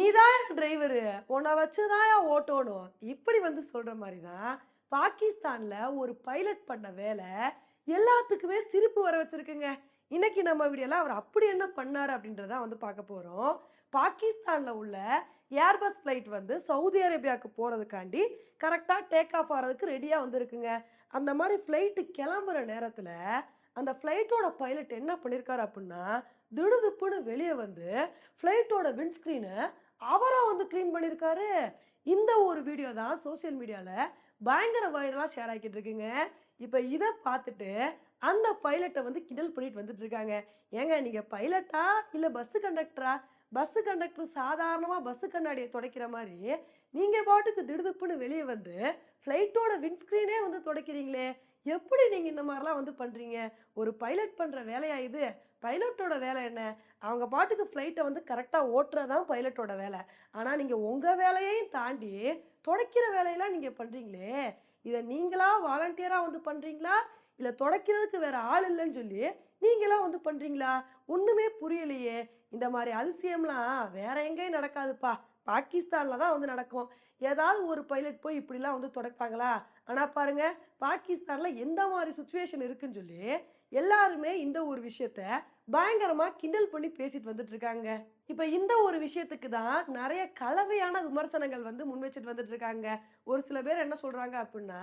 நீ தான் டிரைவரு உன்னை வச்சு தான் ஓட்டணும். இப்படி வந்து சொல்ற மாதிரி தான் பாகிஸ்தான்ல ஒரு பைலட் பண்ண வேலை எல்லாத்துக்குமே சிரிப்பு வர வச்சிருக்குங்க. இன்னைக்கு நம்ம வீடியோல அவர் அப்படி என்ன பண்ணார் அப்படின்றத வந்து பார்க்க போறோம். பாகிஸ்தானில் உள்ள ஏர்பஸ் ஃப்ளைட் வந்து சவுதி அரேபியாவுக்கு போகிறதுக்காண்டி கரெக்டாக டேக் ஆஃப் ஆகிறதுக்கு ரெடியாக வந்திருக்குங்க. அந்த மாதிரி ஃப்ளைட்டு கிளம்புற நேரத்தில் அந்த ஃப்ளைட்டோட பைலட் என்ன பண்ணியிருக்காரு அப்படின்னா திடுதுப்புன்னு வெளியே வந்து ஃப்ளைட்டோட விண்ட்ஸ்க்ரீனை அவராக வந்து க்ளீன் பண்ணியிருக்காரு இந்த ஒரு வீடியோ தான் சோஷியல் மீடியாவில் பயங்கர வைரலாக ஷேர் ஆக்கிட்டு இருக்குங்க. இப்போ இதை பார்த்துட்டு அந்த பைலட்டை வந்து கிண்டல் பண்ணிட்டு வந்துட்டு இருக்காங்க. ஏங்க நீங்கள் பைலட்டா இல்லை பஸ்ஸு கண்டக்டரா பஸ்ஸு கண்டக்டர் சாதாரணமாக பஸ்ஸு கண்ணாடியை துடைக்கிற மாதிரி நீங்கள் பாட்டுக்கு திடுதுப்புன்னு வெளியே வந்து ஃப்ளைட்டோட விண்ட்ஸ்க்ரீனே வந்து துடைக்கிறீங்களே. எப்படி நீங்கள் இந்த மாதிரிலாம் வந்து பண்ணுறீங்க ஒரு பைலட் பண்ணுற வேலையா இது? பைலட்டோட வேலை என்ன? அவங்க பாட்டுக்கு ஃப்ளைட்டை வந்து கரெக்டாக ஓட்டுறதான் பைலட்டோட வேலை. ஆனால் நீங்கள் உங்கள் வேலையையும் தாண்டி துடைக்கிற வேலையெல்லாம் நீங்கள் பண்ணுறீங்களே இதை நீங்களா வாலண்டியராக வந்து பண்ணுறீங்களா இல்லை தொடக்கிறதுக்கு வேற ஆள் இல்லைன்னு சொல்லி நீங்களாம் வந்து பண்ணுறீங்களா ஒன்றுமே புரியலையே. இந்த மாதிரி அதிசயம்லாம் வேற எங்கேயும் நடக்காதுப்பா. பாகிஸ்தானில் தான் வந்து நடக்கும். ஏதாவது ஒரு பைலட் போய் இப்படிலாம் வந்து தொடப்பாங்களா? ஆனால் பாருங்க பாகிஸ்தானில் எந்த மாதிரி சுச்சுவேஷன் இருக்குன்னு சொல்லி எல்லாருமே இந்த ஒரு விஷயத்த பயங்கரமாக கிண்டல் பண்ணி பேசிட்டு வந்துட்டு இருக்காங்க. இப்போ இந்த ஒரு விஷயத்துக்கு தான் நிறைய கலவையான விமர்சனங்கள் வந்து முன் வச்சுட்டு வந்துட்டு இருக்காங்க. ஒரு சில பேர் என்ன சொல்கிறாங்க அப்படின்னா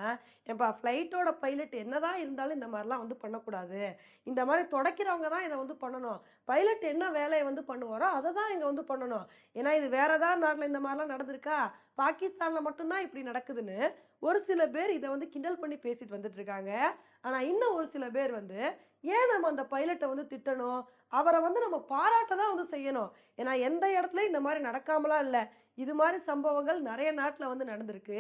ஏப்பா ஃப்ளைட்டோட பைலட் என்னதான் இருந்தாலும் இந்த மாதிரிலாம் வந்து பண்ணக்கூடாது. இந்த மாதிரி தொடக்கிறவங்க தான் இதை வந்து பண்ணணும். பைலட் என்ன வேலையை வந்து பண்ணுவாரோ அதை தான் இங்கே வந்து பண்ணணும். ஏன்னா இது வேற ஏதாவது நாட்டில் இந்த மாதிரிலாம் நடந்திருக்கா? பாகிஸ்தானில் மட்டும்தான் இப்படி நடக்குதுன்னு ஒரு சில பேர் இதை வந்து கிண்டல் பண்ணி பேசிட்டு வந்துட்டு இருக்காங்க. ஆனால் இன்னும் ஒரு சில பேர் வந்து ஏன் நம்ம அந்த பைலட்டை வந்து திட்டணும்? அவரை வந்து நம்ம பாராட்ட தான் வந்து செய்யணும். ஏன்னா எந்த இடத்துலையும் இந்த மாதிரி நடக்காமலாம் இல்லை. இது மாதிரி சம்பவங்கள் நிறைய நாட்டில் வந்து நடந்திருக்கு.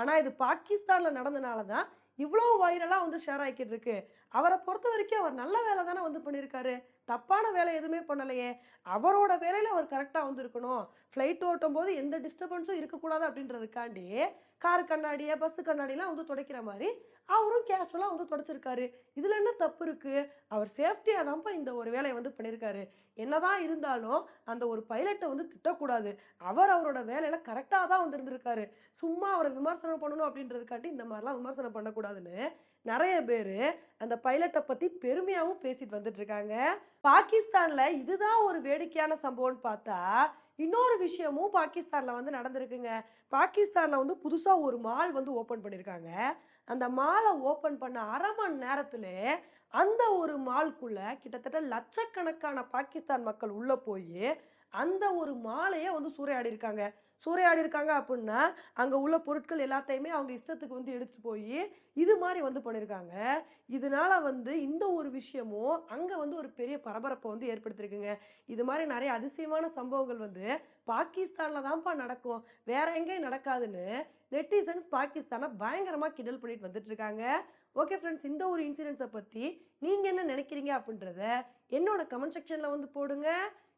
ஆனால் இது பாகிஸ்தானில் நடந்தனால தான் இவ்வளோ வைரலாக வந்து ஷேர் ஆகிக்கிட்டு இருக்கு. அவரை பொறுத்த வரைக்கும் அவர் நல்ல வேலை தானே வந்து பண்ணியிருக்காரு. தப்பான வேலை எதுவுமே பண்ணலையே. அவரோட வேலையில் அவர் கரெக்டாக வந்து இருக்கணும் ஃப்ளைட் ஓட்டும் போது எந்த டிஸ்டர்பன்ஸும் இருக்கக்கூடாது அப்படின்றதுக்காண்டி கார் கண்ணாடியை பஸ்ஸு கண்ணாடிலாம் வந்து துடைக்கிற மாதிரி அவரும் கேஷுவலாக வந்து துடைச்சிருக்காரு. இதில் என்ன தப்பு இருக்குது அவர் சேஃப்டியாக தான்ப்பா இந்த ஒரு வேலையை வந்து பண்ணியிருக்காரு. என்னதான் இருந்தாலும் அந்த ஒரு பைலட்டை வந்து திட்டக்கூடாது. அவர் அவரோட வேலையில கரெக்டாக தான் வந்திருந்திருக்காரு. சும்மா அவரை விமர்சனம் பண்ணணும் அப்படின்றதுக்காட்டி இந்த மாதிரிலாம் விமர்சனம் பண்ணக்கூடாதுன்னு நிறைய பேர் அந்த பைலட்டை பற்றி பெருமையாகவும் பேசிட்டு வந்துட்டு இருக்காங்க பாகிஸ்தானில் இதுதான் ஒரு வேடிக்கையான சம்பவம்னு பார்த்தா இன்னொரு விஷயமும் பாகிஸ்தானில் வந்து நடந்திருக்குங்க. பாகிஸ்தானில் வந்து புதுசாக ஒரு மால் வந்து ஓப்பன் பண்ணியிருக்காங்க அந்த மாலை ஓப்பன் பண்ண அரை மணி நேரத்தில் அந்த ஒரு மால்குள்ளே கிட்டத்தட்ட லட்சக்கணக்கான பாகிஸ்தான் மக்கள் உள்ளே போய் அந்த ஒரு மாலையை வந்து சூறையாடி இருக்காங்க சூறையாடி இருக்காங்க அப்படின்னா அங்கே உள்ள பொருட்கள் எல்லாத்தையுமே அவங்க இஷ்டத்துக்கு வந்து எடுத்து போய் இது மாதிரி வந்து பண்ணியிருக்காங்க. இதனால வந்து இந்த ஒரு விஷயமும் அங்கே வந்து ஒரு பெரிய பரபரப்பை வந்து ஏற்படுத்திருக்குங்க இது மாதிரி நிறைய அதிசயமான சம்பவங்கள் வந்து பாகிஸ்தானில் தான்ப்பா நடக்கும். வேற எங்கேயும் நடக்காதுன்னு நெட்டிசன்ஸ் பாகிஸ்தானை பயங்கரமாக கிண்டல் பண்ணிட்டு வந்துட்டு இருக்காங்க ஓகே ஃப்ரெண்ட்ஸ் இந்த ஒரு இன்சிடென்ட்ஸை பற்றி நீங்கள் என்ன நினைக்கிறீங்க அப்படின்றத என்னோட கமெண்ட் செக்ஷனில் வந்து போடுங்க.